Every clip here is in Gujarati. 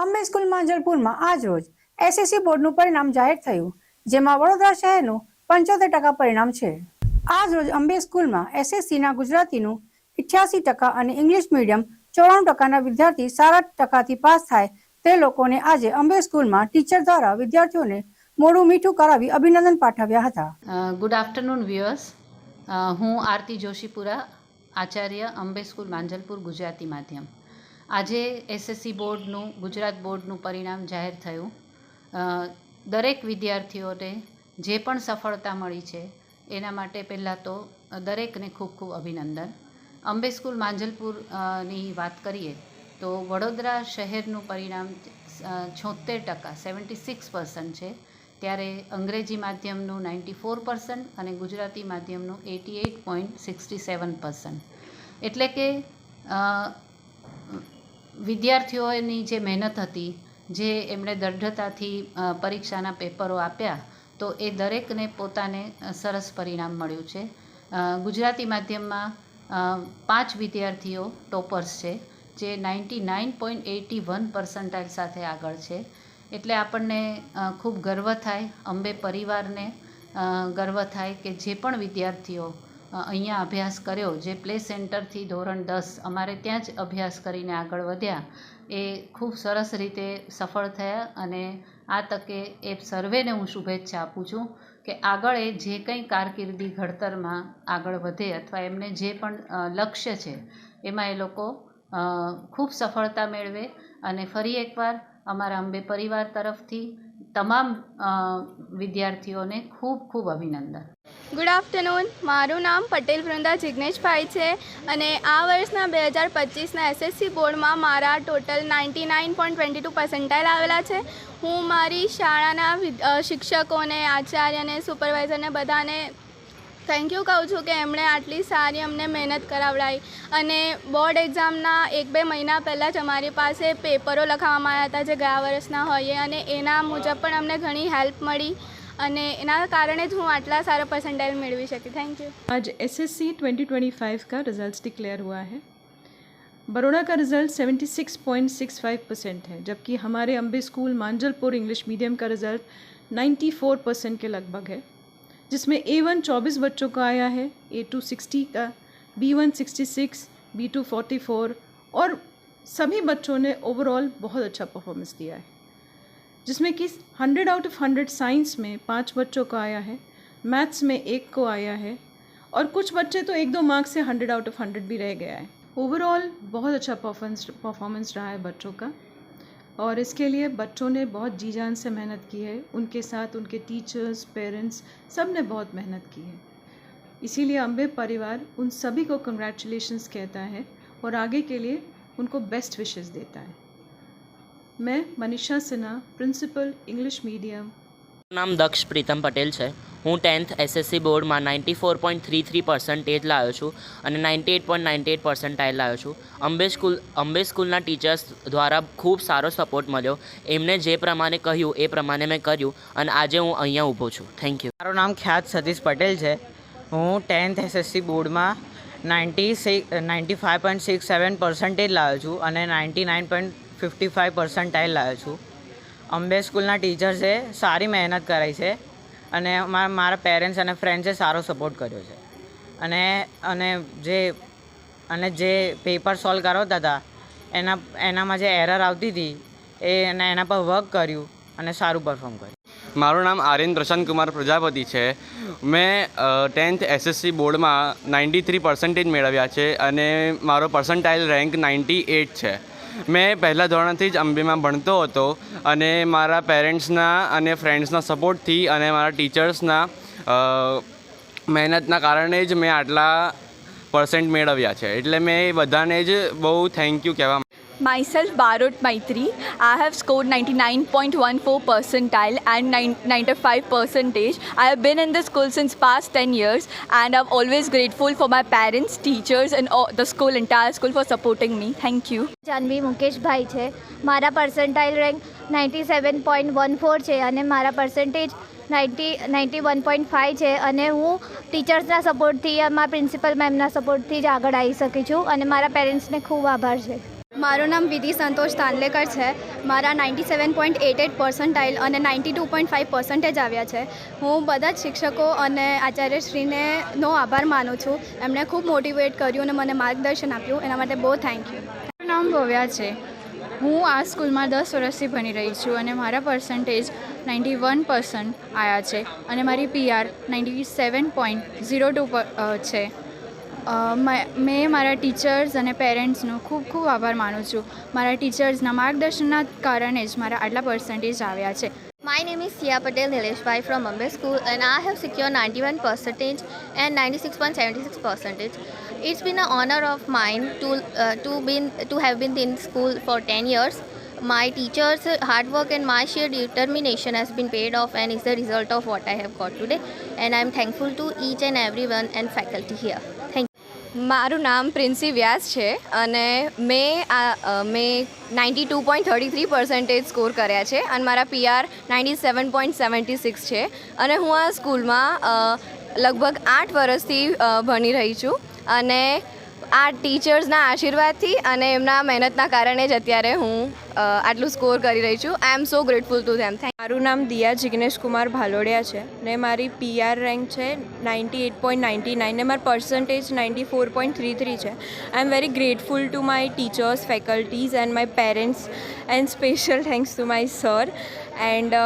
અંબે સ્કૂલ માંજલપુરમાં આજ રોજ એસએસસી બોર્ડનું પરિણામ જાહેર થયું, જેમાં વડોદરા શહેરનું પંચોતેર ટકા પરિણામ છે. આજ રોજ અંબે સ્કૂલમાં એસએસસીના ગુજરાતીનું ઇઠ્યાસી ટકા અને ઇંગ્લિશ મીડિયમ ચોરાણું ટકાના વિદ્યાર્થી સારા ટકાથી પાસ થાય તે લોકોને આજે અંબે સ્કૂલમાં ટીચર દ્વારા વિદ્યાર્થીઓને મોડું મીઠું કરાવી અભિનંદન પાઠવ્યા હતા. Good afternoon viewers. હું આરતી જોશીપુરા, આચાર્ય અંબે સ્કૂલ માંજલપુર ગુજરાતી માધ્યમ. આજે એસએસસી બોર્ડનું, ગુજરાત બોર્ડનું પરિણામ જાહેર થયું. દરેક વિદ્યાર્થીઓને જે પણ સફળતા મળી છે, એના માટે પહેલાં તો દરેકને ખૂબ ખૂબ અભિનંદન. અંબે સ્કૂલ માંજલપુરની વાત કરીએ, તો વડોદરા શહેરનું પરિણામ છોતેર ટકા, સેવન્ટી સિક્સ પર્સન્ટ છે. ત્યારે અંગ્રેજી માધ્યમનું નાઇન્ટી ફોર પર્સન્ટ અને Gujarati માધ્યમનું eighty eight point sixty seven percent. એટલે કે વિદ્યાર્થીઓની જે મહેનત હતી, જે એમણે દૃઢતાથી પરીક્ષાના પેપરો આપ્યા, તો એ દરેકને પોતાને સરસ પરિણામ મળ્યું છે. ગુજરાતી માધ્યમમાં પાંચ વિદ્યાર્થીઓ ટોપર્સ છે, જે ninety nine point eighty one percentile સાથે આગળ છે. એટલે આપણને ખૂબ ગર્વ થાય, અંબે પરિવારને ગર્વ થાય કે જે પણ વિદ્યાર્થીઓ અહીંયા અભ્યાસ કર્યો. જે પ્લે સેન્ટરથી ધોરણ દસ અમારે ત્યાં જ અભ્યાસ કરીને આગળ વધ્યા. એ ખૂબ સરસ રીતે સફળ થયા અને આ તકે એ સર્વેને હું શુભેચ્છા આપું છું કે આગળ એ જે કંઈ કારકિર્દી ઘડતરમાં આગળ વધે અથવા એમને જે પણ લક્ષ્ય છે, એમાં એ લોકો ખૂબ સફળતા મેળવે અને ફરી એકવાર અમારા અંબે પરિવાર તરફથી તમામ વિદ્યાર્થીઓને ખૂબ ખૂબ અભિનંદન. ગુડ આફ્ટરનૂન મારું નામ પટેલ વૃંદા જિજ્ઞેશભાઈ છે અને આ વર્ષના બે હજાર પચીસના એસએસસી બોર્ડમાં મારા total ninety nine point twenty two percentile આવેલા છે. હું મારી શાળાના શિક્ષકોને આચાર્યને સુપરવાઇઝરને બધાને થેન્ક યુ કહું છું કે એમણે આટલી સારી અમને મહેનત કરાવડાવી અને બોર્ડ એક્ઝામના એક બે મહિના પહેલાં જ અમારી પાસે પેપરો લખાવવામાં આવ્યા હતા જે ગયા વર્ષના હોઈએ અને એના મુજબ પણ અમને ઘણી હેલ્પ મળી. અને એના કારણે જ હું આટલા સારા પર્સન્ટાઇલ મેળવી શકી થેન્ક યુ आज एसएससी 2025 का रिजल्ट डिक्लेयर हुआ है बड़ौदा का रिज़ल्ट 76.65 परसेंट है जबकि हमारे Ambe school Manjalpur English medium का रिज़ल्ट 94 परसेंट के लगभग है जिसमें ए वन चौबीस बच्चों का आया है ए टू सिक्सटी का B one sixty six B two forty four और सभी बच्चों ने ओवरऑल बहुत अच्छा परफॉर्मेंस दिया है जिसमें कि hundred out of hundred science में पाँच बच्चों का आया है मैथ्स में एक को आया है, और कुछ बच्चे तो एक दो मार्क्स से हंड्रेड आउट ऑफ़ हंड्रेड भी रह गया है। ओवरऑल बहुत अच्छा परफॉर्मेंस परफॉर्मेंस रहा है बच्चों का। और इसके लिए बच्चों ने बहुत जी जान से मेहनत की है। उनके साथ उनके टीचर्स पेरेंट्स सबने बहुत मेहनत की है। इसीलिए अम्बे परिवार उन सभी को कंग्रेचुलेशंस कहता है और आगे के लिए उनको बेस्ट विशेस देता है। મેં Manisha Sinha principal English medium. નામ દક્ષ પ્રીતમ પટેલ છે. હું ટેન્થ એસએસસી બોર્ડમાં ninety four point three three percentage લાવ્યો છું અને ninety eight point ninety eight percentile લાવ્યો છું. અંબે સ્કૂલ અંબે સ્કૂલના ટીચર્સ દ્વારા ખૂબ સારો સપોર્ટ મળ્યો. એમને જે પ્રમાણે કહ્યું એ પ્રમાણે મેં કર્યું અને આજે હું અહીંયા ઊભો છું. થેન્ક યુ મારું નામ ખ્યાત સતીશ પટેલ છે. હું ટેન્થ એસએસસી બોર્ડમાં ninety six ninety five point six seven percentage લાવ્યો છું અને ninety nine point fifty five percentile લાવ્યો છું. અંબે સ્કૂલના ટીચર્સે સારી મહેનત કરાઈ છે અને મારા મારા પેરેન્ટ્સ અને ફ્રેન્ડ્સે સારો સપોર્ટ કર્યો છે. અને અને જે અને જે પેપર સોલ્વ કરાવતા હતા એના, એનામાં જે એરર આવતી હતી, એ અને એના પર વર્ક કર્યું અને સારું પરફોર્મ કર્યું. મારું નામ આર્યન પ્રશાંત કુમાર પ્રજાપતિ છે. મેં ટેન્થ એસએસસી બોર્ડમાં નાઇન્ટી થ્રી પર્સન્ટેજ મેળવ્યા છે અને મારો પર્સન્ટાઇલ રેન્ક નાઇન્ટી એટ છે. મેં પહેલાં ધોરણથી જ અંબેમાં ભણતો હતો અને મારા પેરેન્ટ્સના અને ફ્રેન્ડ્સના સપોર્ટથી અને મારા ટીચર્સના મહેનતના કારણે જ મેં આટલા પર્સન્ટ મેળવ્યા છે. એટલે મેં બધાને જ બહુ થેન્ક યુ કહેવા Myself, Barut Maitri. I have scored 99.14 percentile and 95 percentage. I have been in the school since past 10 years and I'm always grateful for my parents, teachers and all, the school, entire school for supporting me. Thank you. Janvi Mukeshbhai છે મારા percentile rank ninety seven point one four છે અને મારા percentage ninety ninety one point five છે અને હું ટીચર્સના સપોર્ટથી મારા પ્રિન્સિપલ મેમના સપોર્ટથી જ આગળ આવી શકી છું અને મારા પેરેન્ટ્સને ખૂબ આભાર છે મારું નામ વિધિ સંતોષ તાંડલેકર છે. મારા ninety seven point eight eight percentile અને ninety two point five percentage આવ્યા છે. હું બધા જ શિક્ષકો અને આચાર્યશ્રીને નો આભાર માનું છું. એમણે ખૂબ મોટિવેટ કર્યું અને મને માર્ગદર્શન આપ્યું. એના માટે બહુ થેન્ક યુ. મારું નામ ભવ્યા છે. હું આ સ્કૂલમાં દસ વર્ષથી ભણી રહી છું અને મારા પર્સન્ટેજ નાઇન્ટી વન પર્સન્ટ આવ્યા છે અને મારી PR ninety seven point zero two છે. મે- મેં મારા ટીચર્સ અને પેરેન્ટ્સનો ખૂબ ખૂબ આભાર માનું છું મારા ટીચર્સના માર્ગદર્શનના કારણે જ મારા આટલા પર્સન્ટેજ આવ્યા છે My name is Sia Patel Nileshbhai from Bombay School and I have secured 91 percentage and 96.76 percentage. It's been an honor of mine to uh, to been to have been in school for 10 years. My teachers' hard work and my sheer determination has been paid off and is the result of what I have got today. And I'm thankful to each and everyone and faculty here. Thank you. મારું નામ પ્રિન્સી વ્યાસ છે અને મેં આ મેં ninety two point thirty three percentage score કર્યા છે અને મારા PR ninety seven point seventy six છે અને હું આ સ્કૂલમાં લગભગ આઠ વર્ષથી ભણી રહી છું અને આ ટીચર્સના આશીર્વાદથી અને એમના મહેનતના કારણે જ અત્યારે હું આટલું સ્કોર કરી રહી છું. I am so grateful to them thank મારું નામ દિયા જિગ્નેશ કુમાર ભાલોડિયા છે ને મારી પીઆર રેન્ક છે ninety eight point ninety nine ને મારું percentage ninety four point three three છે. I am very grateful to my teachers faculties and my parents and special thanks to my sir and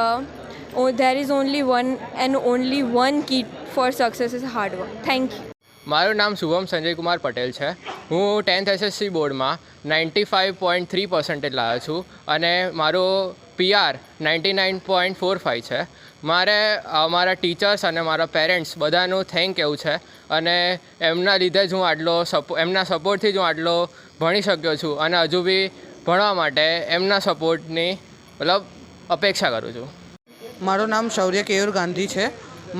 there is only one and only one kit for success is hard work thank you મારું નામ શુભમ સંજય કુમાર પટેલ છે. હું ટેન્થ એસએસસી બોર્ડમાં ninety five point three percentage લાવ્યો છું અને મારો PR ninety nine point four five છે. મારે મારા ટીચર્સ અને મારા પેરેન્ટ્સ બધાનું થેન્ક એવું છે અને એમના લીધે જ હું આટલો સપો એમના સપોર્ટથી જ હું આટલો ભણી શક્યો છું અને હજુ બી ભણવા માટે એમના સપોર્ટની મતલબ, અપેક્ષા કરું છું. મારું નામ શૌર્ય કેયુર ગાંધી છે.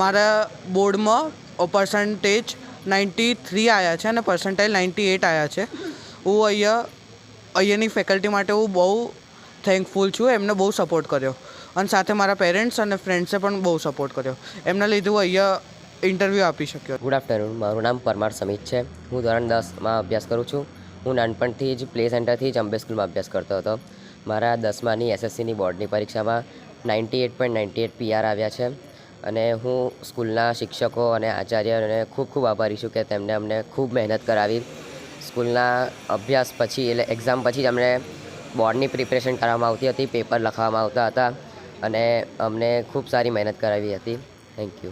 મારા બોર્ડમાં પર્સન્ટેજ નાઇન્ટી થ્રી આવ્યા છે અને પર્સન્ટેજ નાઇન્ટી એટ આવ્યા છે. હું અહીંયા, અહીંયાની ફેકલ્ટી માટે હું બહુ થેન્કફુલ છું, એમને બહુ સપોર્ટ કર્યો. અને સાથે મારા પેરેન્ટ્સ અને ફ્રેન્ડ્સે પણ બહુ સપોર્ટ કર્યો. એમના લીધે હું અહીંયા ઇન્ટરવ્યૂ આપી શક્યો. ગુડ આફ્ટરનૂન મારું નામ પરમાર સમિત છે. હું ધોરણ દસમાં અભ્યાસ કરું છું. હું નાનપણથી જ પ્લે સેન્ટરથી જ અંબે સ્કૂલમાં અભ્યાસ કરતો હતો. મારા દસમાની એસએસસીની બોર્ડની પરીક્ષામાં ninety eight point ninety eight PR આવ્યા છે. અને હું સ્કૂલના શિક્ષકો અને આચાર્યને ખૂબ ખૂબ આભારી છું કે તેમણે અમને ખૂબ મહેનત કરાવી. સ્કૂલના અભ્યાસ પછી એટલે એક્ઝામ પછી જ અમને બોર્ડની પ્રિપરેશન કરવામાં આવતી હતી, પેપર લખવામાં આવતા હતા અને અમને ખૂબ સારી મહેનત કરાવી હતી. Thank you